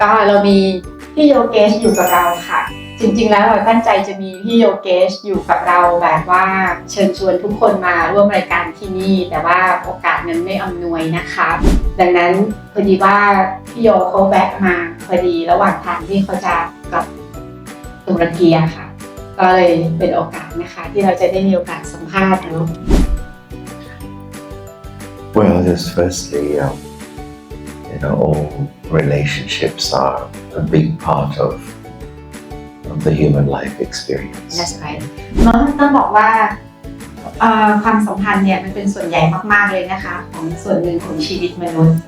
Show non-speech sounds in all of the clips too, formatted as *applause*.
ก็เรามีพี่โยเกชอยู่กับเราค่ะ จริงๆแล้วเราตั้งใจจะมีพี่โยเกชอยู่กับเราแบบว่าเชิญชวนทุกคนมาร่วมรายการที่นี่ แต่ว่าโอกาสนั้นไม่อำนวยนะคะ ดังนั้นพอดีว่าพี่โยเขาแวะมาพอดีระหว่างทางที่เขาจะกลับตุรกีค่ะ ก็เลยเป็นโอกาสนะคะที่เราจะได้มีโอกาสสัมภาษณ์เนาะ Well, just firstly, um, you know, all relationships are a big part of, of the human life experience. That's right น้องต้องบอกว่าเอ่อความสัมพันธ์เนี่ยมันเป็นส่วนใหญ่มากๆเลยนะคะ ของส่วนหนึ่งของชีวิตมนุษย์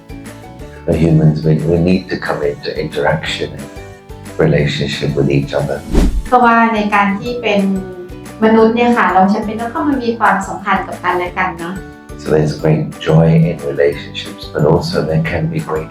The humans, we, we need to come into interaction and relationship with each other. เพราะว่าในการที่เป็นมนุษย์เนี่ยค่ะ เราจำเป็นต้องเข้ามามีความสัมพันธ์กับกันและกันเนาะ So there's great joy in relationships, but also there can be great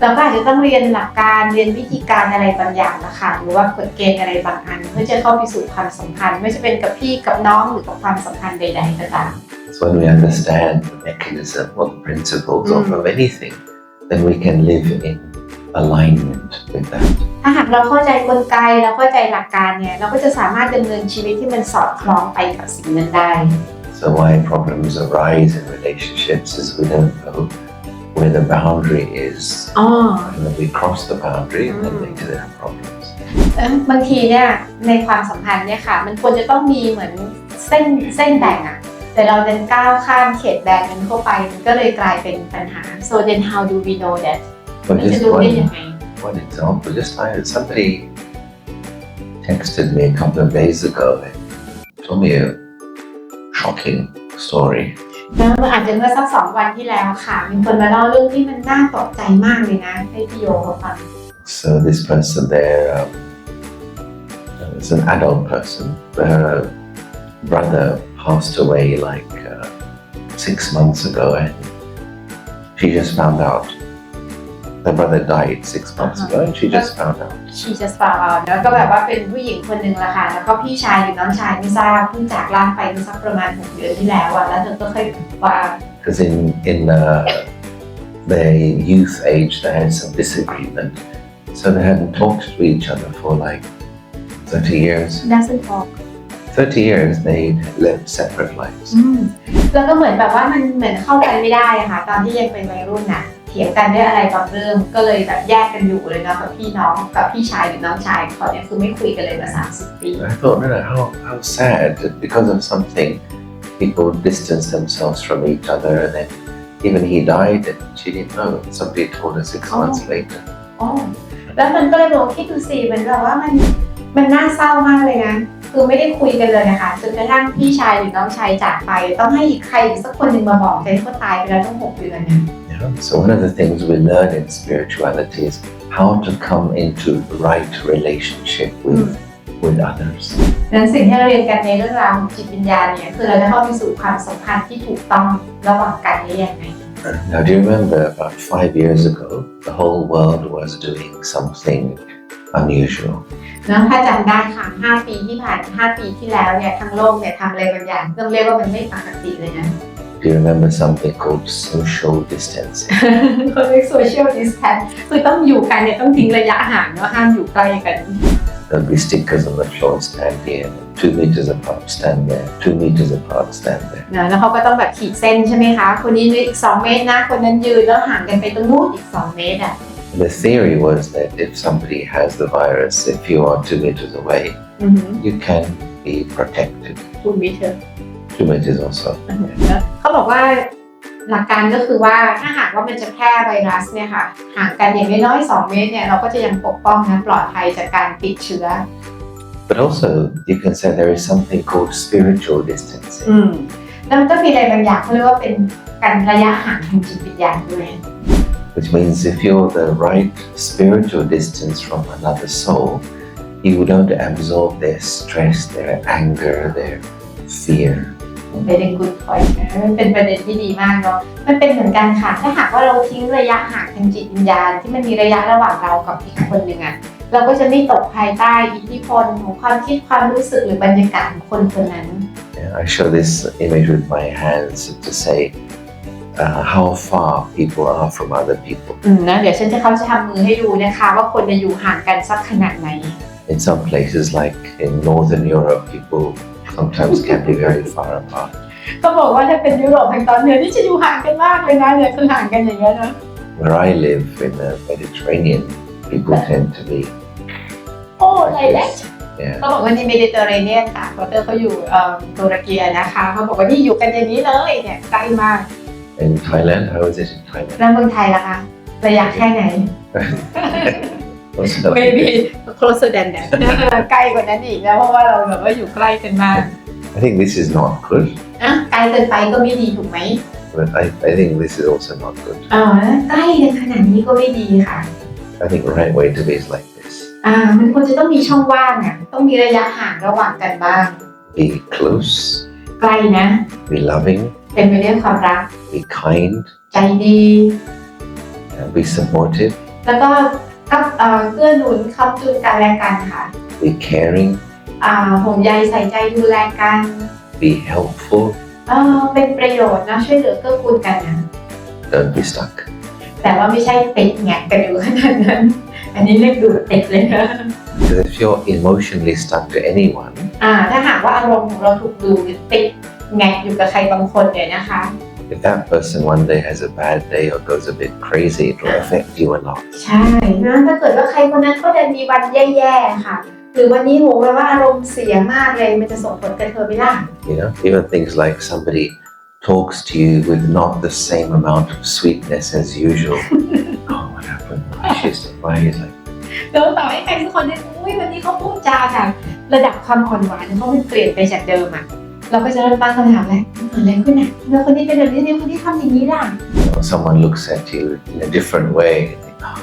เราก็อาจจะต้องเรียนหลักการเรียนวิธีการอะไรบางอย่างนะคะหรือว่ากฎเกณฑ์อะไรบางอัน เพื่อจะเข้าไปสู่ความสัมพันธ์ ไม่ว่าจะเป็นกับพี่กับน้องหรือกับความสัมพันธ์ใดๆก็ตาม So when we understand the mechanism or the principles of, Mm. of anything, then we can live in alignment with that. ถ้าหากเราเข้าใจกลไกเราเข้าใจหลักการเนี่ยเราก็จะสามารถดำเนินชีวิตที่มันสอดคล้องไปกับสิ่งนั้นได้ So why problems arise in relationships is we don't know where the boundary is. อ๋อ And then we cross the boundary and then Mm. later there are problems. เอิ่มบางทีเนี่ยในความสัมพันธ์เนี่ยค่ะ มันควรจะต้องมีเหมือนเส้นเส้นแบ่งอะแต่เราเดินก้าวข้ามเขตแดนนั้นเข้าไป มันก็เลยกลายเป็นปัญหา so then how do we know that But เราจะ just ดูได้ one, ยังไง one example, just like somebody texted me a couple of days ago and told me a shocking story. นะมันอาจจะเมื่อสักสองวันที่แล้วค่ะ มีคนมาเล่าเรื่องที่มันน่าตกใจมากเลยนะ ให้พี่โยเขาฟัง So this person there um, is an adult person. Her brother passed away like uh, six months ago, and she just found out. Her brother died six months Uh-huh. ago, and she just found out. she just found out แล้วก็แบบว่าเป็นผู้หญิงคนหนึ่งละค่ะ แล้วก็พี่ชายหรือน้องชายไม่ทราบเพิ่งจากร่างไปเมื่อสักประมาณหกเดือนที่แล้วอะแล้วเธอก็เคยว่า Because in in uh, their youth age, they had some disagreement, so they hadn't talked to each other for like thirty years. doesn't talk Thirty years, they lived separate lives. อืมแล้วก็เหมือนแบบว่ามันเหมือนเข้ากันไม่ได้อะค่ะ ตอนที่ยังเป็นวัยรุ่นน่ะ เถียงกันด้วยอะไรบางเรื่องก็เลยแบบแยกกันอยู่เลยเนาะกับพี่น้องกับพี่ชายหรือน้องชายเขาเนี่ยคือไม่คุยกันเลยมาสามสิบปี And I thought, no, no, how, how sad that because of something, people distance themselves from each other, and then even he died, and she didn't know. Somebody told her six Oh. months later. อ๋อแล้วมันก็เลยบอกคิดดูสิมันแบบว่ามันมันน่าเศร้ามากเลยนะคือไม่ได้คุยกันเลยนะคะจนกระทั่งพี่ชายหรือน้องชายจากไป ต้องให้อีกใครอีกสักคนหนึ่งมาบอกใจเขาตายไปแล้วตั้งหกเดือนนะ Yeah. So one of the things we learn in spirituality is how to come into the right relationship with with others. นั้นสิ่งที่เราเรียนกันในเรื่องราวของจิตวิญญาณเนี่ยคือเราจะเข้าไปสู่ความสัมพันธ์ที่ถูกต้องระหว่างกันได้ยังไง Now, do you remember about five years ago, the whole world was doing something unusual. นะถ้าจำได้ค่ะ 5 ปีที่ผ่าน 5 ปีที่แล้วเนี่ยทั้งโลกเนี่ยทำอะไรบางอย่างต้องเรียกว่ามันไม่ปกติเลยนะ Do you remember something called social distancing? *laughs* เขาเรียก social distance คือต้องอยู่กันเนี่ยต้องทิ้งระยะห่างเนาะห้ามอยู่ใกล้กัน There'll be stickers on the floor, stand here, two meters apart, stand there, two meters apart, stand there. นะแล้วเขาก็ต้องแบบขีดเส้นใช่ไหมคะ คนนี้ยืนอีก 2 เมตรนะ คนนั้นยืนแล้วห่างกันไปตรงนู้นอีก 2 เมตรอ่ะ The theory was that if somebody has the virus, if you are two meters away, อือหือ you can be protected. คุณวิเทอร์ Two meters also. เขา บอกว่าหลักการก็คือว่าถ้าหากว่ามันจะแพร่ไวรัสเนี่ยค่ะห่างกันอย่างน้อยๆ2เมตรเนี่ยเราก็จะยังปกป้องนะปลอดภัยจากการติดเชื้อ But also, you can say there is something called spiritual distancing. อืมแล้วมันก็มีอะไรบางอย่างเขาเรียกว่าเป็นการระยะห่างทางจิตวิญญาณด้วย which means if you're the right spiritual distance from another soul, you don't absorb their stress, their anger, their fear. เป็น good point นะมันเป็นประเด็นที่ดีมากเนาะ มันเป็นเหมือนกันค่ะ ถ้าหากว่าเราทิ้งระยะห่างทางจิตวิญญาณที่มันมีระยะระหว่างเรากับอีกคนหนึ่งอะเราก็จะไม่ตกภายใต้อิทธิพลของความคิดความรู้สึกหรือบรรยากาศของคนคนนั้น Yeah, I show this image with my hands to say uh, how far people are from other people. อืมนะเดี๋ยวฉันจะเขาจะทำมือให้ดูนะคะ ว่าคนจะอยู่ห่างกันสักขนาดไหน In some places, like in Northern Europe, people sometimes can be very far apart. ก็บอกว่าถ้าเป็นยุโรปทางตอนเหนือนี่จะอยู่ห่างกันมากเลยนะเนี่ยคือห่างกันอย่างเงี้ยเนาะ Where I live in the Mediterranean, people tend to be โอ้ไรแลก yeah. เขาบอกว่านี่เมดิเตอร์เรเนียนค่ะควอเตอร์เขาอยู่เอ่อตุรกีนะคะเขาบอกว่านี่อยู่กันอย่างนี้เลยเนี่ยใกล้มาก In Thailand, how is it in Thailand? แล้วเมืองไทยล่ะคะระยะแค่ไหน Also, maybe closer than that ใกล้กว่านั้นอีกนะเพราะว่าเราแบบว่าอยู่ใกล้กันมาก I think this is not good, อะไกลเกินไปก็ไม่ดีถูกไหม but I, I think this is also not good. อ๋อใกล้กันขนาดนี้ก็ไม่ดีค่ะ I think the right way to be is like this. อ่ามันควรจะต้องมีช่องว่างอะต้องมีระยะห่างระหว่างกันบ้าง Be close, ไกลนะ be loving, เป็นไปด้วยความรัก be kind, ใจดี and be supportive, แล้วก็ กับเอ่อเกื้อหนุนคำจุนกันและกันค่ะ be caring, อ่าห่วงใยใส่ใจดูแลกัน be helpful, เออเป็นประโยชน์นะช่วยเหลือเกื้อกูลกันนะ don't be stuck. แต่ว่าไม่ใช่ติดแงกกันอยู่ขนาดนั้น อันนี้เรียกดูดติดเลยนะ Because if you're emotionally stuck to anyone, อ่าถ้าหากว่าอารมณ์ของเราถูกดูดติดแงกอยู่กับใครบางคนเนี่ยนะคะ if that person one day has a bad day or goes a bit crazy, it will affect you a lot. ใช่นะถ้าเกิดว่าใครคนนั้นเขาดันมีวันแย่ๆค่ะ หรือวันนี้โหแบบว่าอารมณ์เสียมากเลยมันจะส่งผลกับเธอไหมล่ะ You know, even things like somebody talks to you with not the same amount of sweetness as usual. *laughs* oh, what happened? Why she's why is like แล้วต่อให้ใครสักคนเนี่ยอุ้ยวันนี้เขาพูดจาค่ะ ระดับความอ่อนหวานเขามันเปลี่ยนไปจากเดิมอ่ะ เราก็จะเริ่มตั้งคำถามเลยเกิดอะไรขึ้นอะทำไมคนนี้เป็นแบบนี้ทำไมคนนี้ทำอย่างนี้ล่ะ you know, someone looks at you in a different way. You think, oh,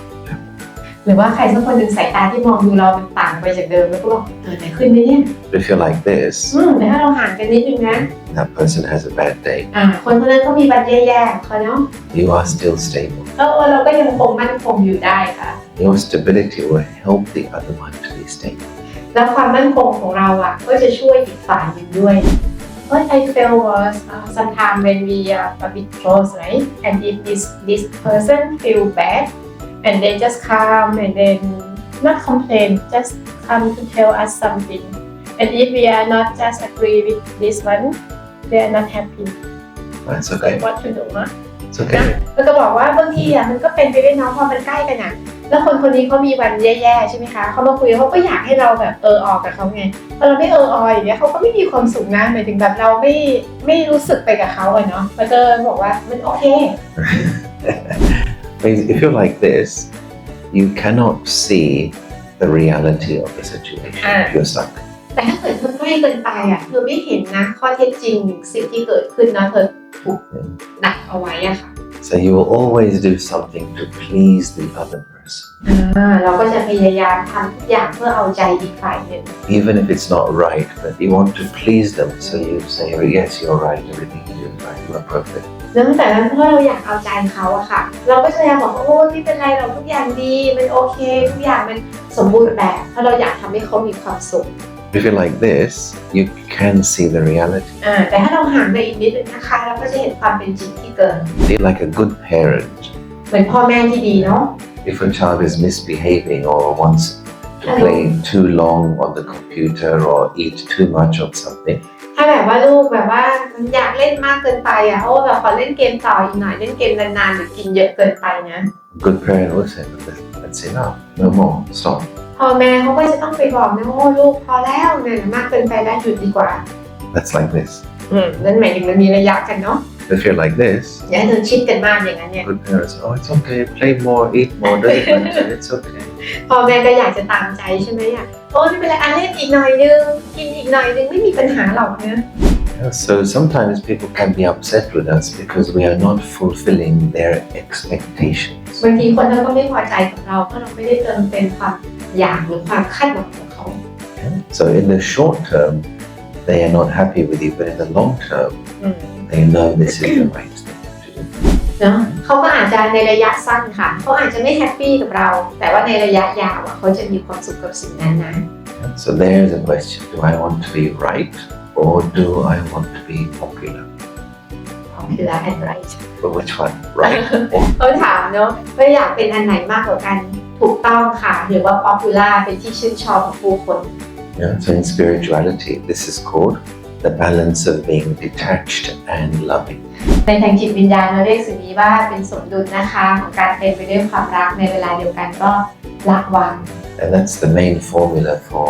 หรือว่าใครสักคนหนึ่งสายตาที่มองดูเรามันต่างไปจากเดิมแล้วก็บอกเกิดอะไรขึ้นไหมเนี่ย but if you're like this, อืมแต่ถ้าเราห่างกันนิดนึงนะ that person has a bad day. อ่าคนคนนั้นก็มีบัตรแย่ๆของเขาเนาะ You are still stable. เออเราก็ยังคงมั่นคงอยู่ได้ค่ะ Your stability will help the other one to be stable. แล้วความมั่นคงของเราอะก็จะช่วยอีกฝ่ายหนึ่งด้วย What I feel was uh, sometimes when we are a bit close, right? And if this this person feel bad, and they just come and then not complain, just come to tell us something. And if we are not just agree with this one, they are not happy. That's So okay. what to do, huh? It's okay. แล้วก็บอกว่าบางทีอะมันก็เป็นไปได้เน้องพอมันใกล้กันอะ แล้วคนคนนี้เขามีวันแย่ๆใช่ไหมคะเขามาคุยเขาก็อยากให้เราแบบเออออกกับเขาไงพอเราไม่เออออยอย่างเงี้ยเขาก็ไม่มีความสุขนะหมายถึงแบบเราไม่ไม่รู้สึกไปกับเขาอะเนาะแล้วก็บอกว่ามันโอเค Because if you're like this, you cannot see the reality of the situation Ah. if you're stuck. แต่ถ้าเกิดเธอใกล้เกินไปอะเธอไม่เห็นนะข้อเท็จจริงสิ่งที่เกิดขึ้นนะเธอถูกดักเอาไว้อะค่ะ So you will always do something to please the other person. อ่าเราก็จะพยายามทำทุกอย่างเพื่อเอาใจอีกฝ่ายหนึ่ง Even if it's not right, but you want to please them. So you say, oh, yes, you're right, everything you do is right, you are perfect. แล้วแต่นั้นเพราะเราอยากเอาใจเขาอะค่ะ เราก็จะพยายามบอกว่าโอ้ไม่เป็นไรเราทุกอย่างดีมันโอเค ทุกอย่างมันสมบูรณ์แบบเพราะเราอยากทำให้เขามีความสุข If you're like this, you can see the reality. อ่าแต่ถ้าเราห่างไปอีกนิดนึงนะคะเราก็จะเห็นความเป็นจริงที่เกิด Be like a good parent. เหมือนพ่อแม่ที่ดีเนาะ If a child is misbehaving or wants to play too long on the computer or eat too much of something, ถ้าแบบว่าลูกแบบว่าอยากเล่นมากเกินไปอะโอ้แบบขอเล่นเกมต่ออีกหน่อยเล่นเกมนานๆหรือกินเยอะเกินไปนะ a good parent will say, "That's- that's enough, no more, stop. พ่อแม่เขาก็จะต้องไปบอกนะโอ้ลูกพอแล้วเนี่ยมากเกินไปแล้วหยุดดีกว่า That's like this. อืมนั่นหมายถึงมันมีระยะกันเนาะ If you're like this, อย่าให้เธอชิดกันมากอย่างนั้นเนี่ย good parents, oh, it's okay, play more, eat more, doesn't matter, it's okay. พ่อแม่ก็อยากจะตามใจใช่ไหมอะโอ้ไม่เป็นไรอันเล่นอีกหน่อยนึงกินอีกหน่อยนึงไม่มีปัญหาหรอกนะ Yeah, so sometimes people can be upset with us because we are not fulfilling their expectations. บางทีคนเขาก็ไม่พอใจกับเราเพราะเราไม่ได้เติมเต็มความอยากหรือความคาดหวังของเขา So in the short term, they are not happy with you, but in the long term, อืม they know this is the right thing to do. เนาะเขาก็อาจจะในระยะสั้นค่ะเขาอาจจะไม่แฮปปี้กับเรา แต่ว่าในระยะยาวอะเขาจะมีความสุขกับสิ่งนั้นนะ So there's a question do I want to be right or do I want to be popular? ของคือละแอนไร But which one? Right? or เขาถามเนาะว่าอยากเป็นอันไหนมากกว่ากันถูกต้องค่ะ หรือว่าป๊อปปูล่าเป็นที่ชื่นชอบของผู้คน Yeah, so in spirituality, this is called the balance of being detached and loving. ในทางจิตวิญญาณเราเรียกสิ่งนี้ว่าเป็นสมดุลนะคะของการเป็นไปด้วยความรักในเวลาเดียวกันก็ละวาง And that's the main formula for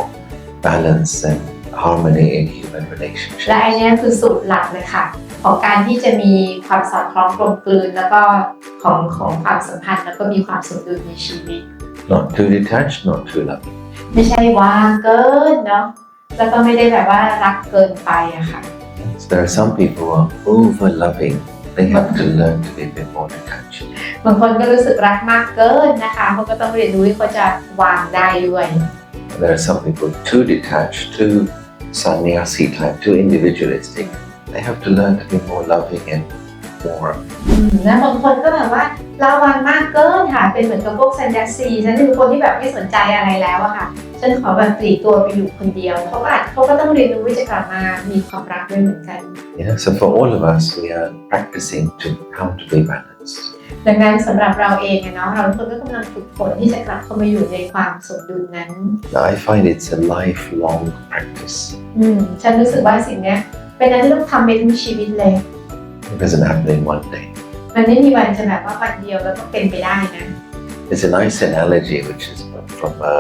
balance and harmony in human และอัน relationships. เนี้ยคือสูตรหลักเลยค่ะ ของการที่จะมีความสอดคล้องกลมกลืน แล้วก็ของของความสัมพันธ์แล้วก็มีความสมดุลในชีวิต Not too detached, not too loving. ไม่ใช่วางเกินเนาะ แล้วก็ไม่ได้แบบว่ารักเกินไปอะค่ะ So there are some people who are over loving. They have to learn to be a bit more detached. บางคนก็รู้สึกรักมากเกินนะคะเขาก็ต้องเรียนรู้ที่เขาจะวางได้ด้วย There are some people too detached, too sannyasi type, too individualistic. They have to learn to be more loving and more อืมแล้วบางคนก็แบบว่าระวังมากเกินค่ะ เป็นเหมือนกับพวกซันยัสซีฉันคือคนที่แบบไม่สนใจอะไรแล้วอะค่ะฉันขอแบบปลีกตัวไปอยู่คนเดียวเขาก็อาจเขาก็ต้องเรียนรู้ที่จะกลับมามีความรักด้วยเหมือนกัน You know, so for all of us, we are practicing to how to be balanced. ดังนั้นสำหรับเราเองอะเนาะเราทุกคนก็กำลังฝึกฝนที่จะกลับเข้ามาอยู่ในความสมดุลนั้น Now, I find it's a lifelong practice. อืมฉันรู้สึกว่าสิ่งเนี้ยเป็นอะไรที่ต้องทำไปทั้งชีวิตเลย It doesn't happen in one day. มันไม่มีวันจะแบบว่าวันเดียวแล้วก็เป็นไปได้นะ There's a nice analogy which is from a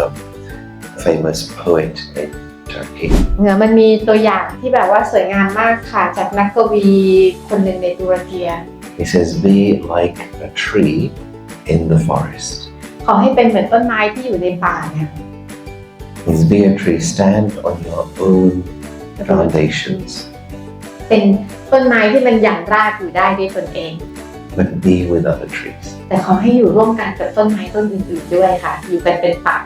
famous poet in Turkey. เนี่ยมันมีตัวอย่างที่แบบว่าสวยงามมากค่ะจากนักกวีคนหนึ่งในตุรกี He says, Be like a tree in the forest. ขอให้เป็นเหมือนต้นไม้ที่อยู่ในป่าเนี่ย Means be a tree, stand on your own foundations, เป็น ต้นไม้ที่มันหยั่งรากอยู่ได้ด้วยตนเอง but be with other trees. แต่ขอให้อยู่ร่วมกันกับต้นไม้ต้นอื่นๆด้วยค่ะ อยู่กันเป็นป่า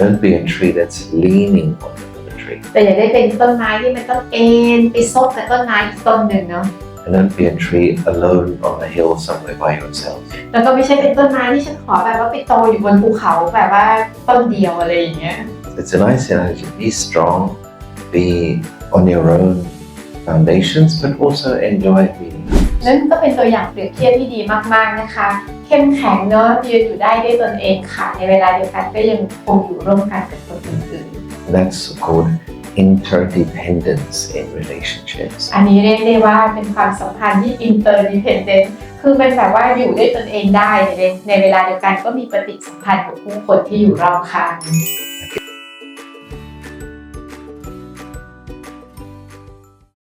Don't be a tree that's leaning on another tree. แต่อย่าได้เป็นต้นไม้ที่มันต้องเอ็นไปซบกับต้นไม้อีกต้นหนึ่งเนาะ And don't be a tree alone on the hill somewhere by yourself. แล้วก็ไม่ใช่เป็นต้นไม้ที่ฉันขอแบบว่าไปโตอยู่บนภูเขาแบบว่าต้นเดียวอะไรอย่างเงี้ย It's a nice analogy. Be strong, be on your own foundations, but also enjoy being. นั่นก็เป็นตัวอย่างเปรียบเทียบที่ดีมากๆนะคะ เข้มแข็งเนาะยืนอยู่ได้ด้วยตนเองค่ะ ในเวลาเดียวกันก็ยังคงอยู่ร่วมกันกับคนอื่น That's called interdependence in relationships. ๆอันนี้เรียกได้ว่าเป็นความสัมพันธ์ที่ interdependent คือเป็นแบบว่าอยู่ด้วยตนเองได้ในในเวลาเดียวกันก็มีปฏิสัมพันธ์กับผู้คนที่อยู่รอบข้าง